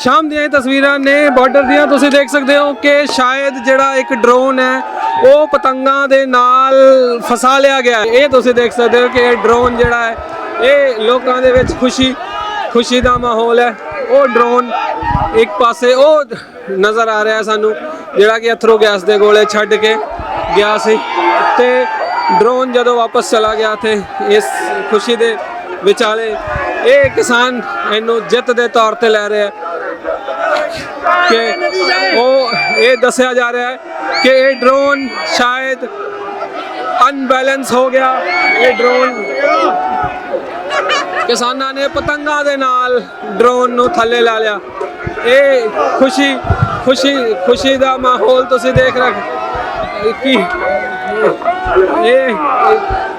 ਸ਼ਾਮ ਦੀਆਂ ਇਹ ਤਸਵੀਰਾਂ ਨੇ ਬਾਰਡਰ ਦੀਆਂ। ਤੁਸੀਂ ਦੇਖ ਸਕਦੇ ਹੋ ਕਿ ਸ਼ਾਇਦ ਜਿਹੜਾ ਇੱਕ ਡਰੋਨ ਹੈ, ਉਹ ਪਤੰਗਾਂ ਦੇ ਨਾਲ ਫਸਾ ਲਿਆ ਗਿਆ ਇਹ ਤੁਸੀਂ ਦੇਖ ਸਕਦੇ ਹੋ ਕਿ ਇਹ ਡਰੋਨ ਜਿਹੜਾ ਹੈ, ਇਹ ਲੋਕਾਂ ਦੇ ਵਿੱਚ ਖੁਸ਼ੀ ਖੁਸ਼ੀ ਦਾ ਮਾਹੌਲ ਹੈ। ਉਹ ਡਰੋਨ ਇੱਕ ਪਾਸੇ ਉਹ ਨਜ਼ਰ ਆ ਰਿਹਾ ਸਾਨੂੰ, ਜਿਹੜਾ ਕਿ ਅਥਰੂ ਗੈਸ ਦੇ ਗੋਲੇ ਛੱਡ ਕੇ ਗਿਆ ਸੀ। ਤੇ ਡਰੋਨ ਜਦੋਂ ਵਾਪਸ ਚਲਾ ਗਿਆ ਤੇ ਇਸ ਖੁਸ਼ੀ ਦੇ ਵਿਚਾਲੇ ਇਹ ਕਿਸਾਨ ਇਹਨੂੰ ਜਿੱਤ ਦੇ ਤੌਰ ਤੇ ਲੈ ਰਿਹਾ ਕਿ ਉਹ ਇਹ ਦੱਸਿਆ ਜਾ ਰਿਹਾ ਹੈ ਕਿ ਇਹ ਡਰੋਨ ਸ਼ਾਇਦ ਅਨਬੈਲੈਂਸ ਹੋ ਗਿਆ। ਇਹ ਡਰੋਨ ਕਿਸਾਨਾਂ ਨੇ ਪਤੰਗਾਂ ਦੇ ਨਾਲ ਡਰੋਨ ਨੂੰ ਥੱਲੇ ਲਾ ਲਿਆ। ਇਹ ਖੁਸ਼ੀ ਖੁਸ਼ੀ ਖੁਸ਼ੀ ਦਾ ਮਾਹੌਲ ਤੁਸੀਂ ਦੇਖ ਰਹੇ ਕੀ? ਇਹ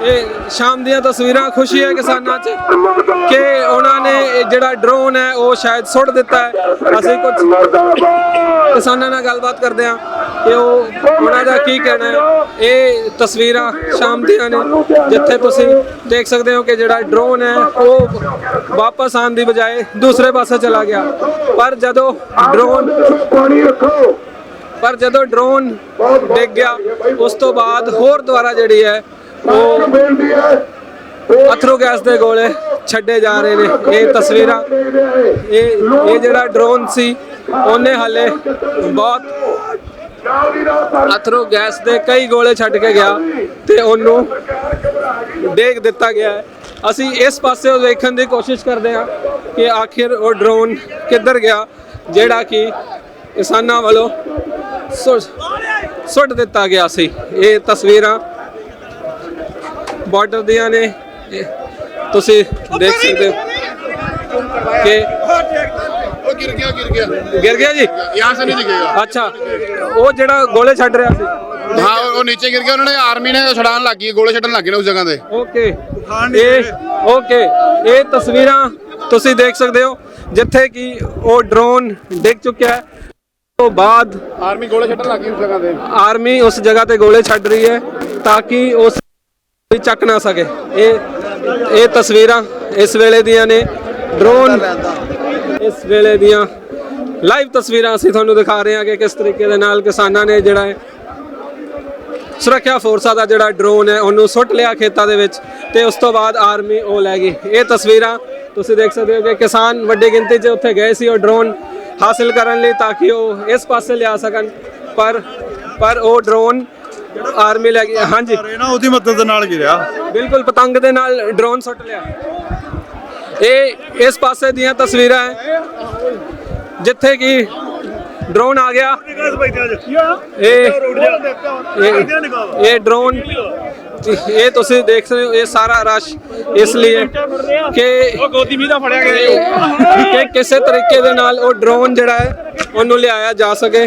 ਇਹ ਸ਼ਾਮ ਦੀਆਂ ਤਸਵੀਰਾਂ ਖੁਸ਼ੀ ਹੈ ਕਿਸਾਨਾਂ 'ਚ ਕਿ ਉਹਨਾਂ ਨੇ ਜਿਹੜਾ ਡਰੋਨ ਹੈ, ਉਹ ਸ਼ਾਇਦ ਸੁੱਟ ਦਿੱਤਾ ਹੈ। ਅਸੀਂ ਕੁਝ ਕਿਸਾਨਾਂ ਨਾਲ ਗੱਲਬਾਤ ਕਰਦੇ ਹਾਂ ਕਿ ਉਹ ਉਹਨਾਂ ਦਾ ਕੀ ਕਹਿਣਾ ਹੈ। ਇਹ ਤਸਵੀਰਾਂ ਸ਼ਾਮ ਦੀਆਂ ਨੇ, ਜਿੱਥੇ ਤੁਸੀਂ ਦੇਖ ਸਕਦੇ ਹੋ ਕਿ ਜਿਹੜਾ ਡਰੋਨ ਹੈ, ਉਹ ਵਾਪਸ ਆਉਣ ਦੀ ਬਜਾਏ ਦੂਸਰੇ ਪਾਸੇ ਚਲਾ ਗਿਆ। ਪਰ ਜਦੋਂ ਡਰੋਨ ਪਾਣੀ ਰੱਖੋ ਪਰ ਜਦੋਂ ਡਰੋਨ ਡਿੱਗ ਗਿਆ, ਉਸ ਤੋਂ ਬਾਅਦ ਹੋਰ ਦੁਆਰਾ ਜਿਹੜੀ ਹੈ ਉਹ ਬੇਨਤੀ ਅਥਰੂ ਗੈਸ ਦੇ ਗੋਲੇ ਛੱਡੇ ਜਾ ਰਹੇ ਨੇ। ਇਹ ਤਸਵੀਰਾਂ, ਇਹ ਇਹ ਜਿਹੜਾ ਡਰੋਨ ਸੀ, ਉਹਨੇ ਹਾਲੇ ਬਹੁਤ ਨਾਲ ਅਥਰੂ ਗੈਸ ਦੇ ਕਈ ਗੋਲੇ ਛੱਡ ਕੇ ਗਿਆ ਤੇ ਉਹਨੂੰ ਡੇਗ ਦਿੱਤਾ ਗਿਆ ਹੈ। ਅਸੀਂ ਇਸ ਪਾਸੇ ਵੇਖਣ ਦੀ ਕੋਸ਼ਿਸ਼ ਕਰਦੇ ਹਾਂ ਕਿ ਆਖਿਰ ਉਹ ਡਰੋਨ ਕਿੱਧਰ ਗਿਆ, ਜਿਹੜਾ ਕਿ ਕਿਸਾਨਾਂ ਵੱਲੋਂ ਸੁੱਟ ਦਿੱਤਾ ਗਿਆ ਸੀ। ਇਹ ਤਸਵੀਰਾਂ ਬਾਰਡਰ ਦੀਆਂ ਨੇ। ਤੁਸੀਂ ਦੇਖ ਸਕਦੇ ਹੋ ਕਿ ਗਿਰ ਗਿਆ ਜੀ? ਯਹਾਂ ਸੇ ਦਿਖੇਗਾ। ਅੱਛਾ ਉਹ ਜਿਹੜਾ ਗੋਲੇ ਛੱਡ ਰਿਹਾ ਸੀ। ਹਾਂ ਉਹ ਨੀਚੇ ਗਿਰ ਗਿਆ। ਉਹਨਾਂ ਨੇ ਆਰਮੀ ਨੇ ਛਡਾਣ ਲੱਗੀ ਗੋਲੇ ਛੱਡਣ ਲੱਗੇ ਉਸ ਜਗ੍ਹਾ ਤੇ। ਓਕੇ। ਇਹ ਓਕੇ। ਇਹ ਤਸਵੀਰਾਂ ਤੁਸੀਂ ਦੇਖ ਸਕਦੇ ਹੋ ਜਿੱਥੇ ਕਿ ਉਹ ਡਰੋਨ ਡਿੱਗ ਚੁੱਕਿਆ ਹੈ। ਤੋਂ ਬਾਅਦ ਆਰਮੀ ਗੋਲੇ ਛੱਡਣ ਲੱਗੀ ਉਸ ਜਗ੍ਹਾ ਤੇ। ਆਰਮੀ ਉਸ ਜਗ੍ਹਾ ਤੇ ਗੋਲੇ ਛੱਡ ਰਹੀ ਹੈ ਤਾਂ ਕਿ ਉਸ ਕੋਈ ਚੱਕ ਨਾ ਸਕੇ। ਇਹ ਇਹ ਤਸਵੀਰਾਂ ਇਸ ਵੇਲੇ ਦੀਆਂ ਨੇ। ਡਰੋਨ ਇਸ ਵੇਲੇ ਦੀਆਂ ਲਾਈਵ ਤਸਵੀਰਾਂ ਅਸੀਂ ਤੁਹਾਨੂੰ ਦਿਖਾ ਰਹੇ ਹਾਂ ਕਿ ਕਿਸ ਤਰੀਕੇ ਦੇ ਨਾਲ ਕਿਸਾਨਾਂ ਨੇ ਜਿਹੜਾ ਹੈ ਸੁਰੱਖਿਆ ਫੋਰਸਾਂ ਦਾ ਜਿਹੜਾ ਡਰੋਨ ਹੈ ਉਹਨੂੰ ਸੁੱਟ ਲਿਆ ਖੇਤਾਂ ਦੇ ਵਿੱਚ ਤੇ ਉਸ ਤੋਂ ਬਾਅਦ ਆਰਮੀ ਉਹ ਲੈ ਗਈ। ਇਹ ਤਸਵੀਰਾਂ ਤੁਸੀਂ ਦੇਖ ਸਕਦੇ ਹੋ ਕਿ ਕਿਸਾਨ ਵੱਡੀ ਗਿਣਤੀ 'ਚ ਉੱਥੇ ਗਏ ਸੀ ਉਹ ਡਰੋਨ ਹਾਸਿਲ ਕਰਨ ਲਈ ਤਾਂ ਕਿ ਉਹ ਇਸ ਪਾਸੇ ਲਿਆ ਸਕਣ। ਪਰ ਪਰ ਉਹ ਡਰੋਨ ਆਰਮੀ ਲੈ ਗਈ। ਹਾਂਜੀ। ਨਾ ਉਹਦੀ ਮਦਦ ਨਾਲ ਗਿਰਿਆ ਬਿਲਕੁਲ ਪਤੰਗ ਦੇ ਨਾਲ ਡਰੋਨ ਸੁੱਟ ਲਿਆ। ਇਹ ਇਸ ਪਾਸੇ ਦੀਆਂ ਤਸਵੀਰਾਂ ਹੈ ਜਿੱਥੇ ਕਿ ਡਰੋਨ ਆ ਗਿਆ। ਇਹ ਇਹ ਡਰੋਨ ਇਹ ਤੁਸੀਂ ਦੇਖ ਸਕਦੇ ਹੋ ਇਹ ਸਾਰਾ ਰਸ਼ ਇਸ ਲਈ ਹੈ ਕਿ ਗੋਦੀ ਮੀਂਹ ਦਾ ਫੜਿਆ ਗਿਆ ਕਿ ਕਿਸੇ ਤਰੀਕੇ ਦੇ ਨਾਲ ਉਹ ਡਰੋਨ ਜਿਹੜਾ ਹੈ ਉਹਨੂੰ ਲਿਆਇਆ ਜਾ ਸਕੇ।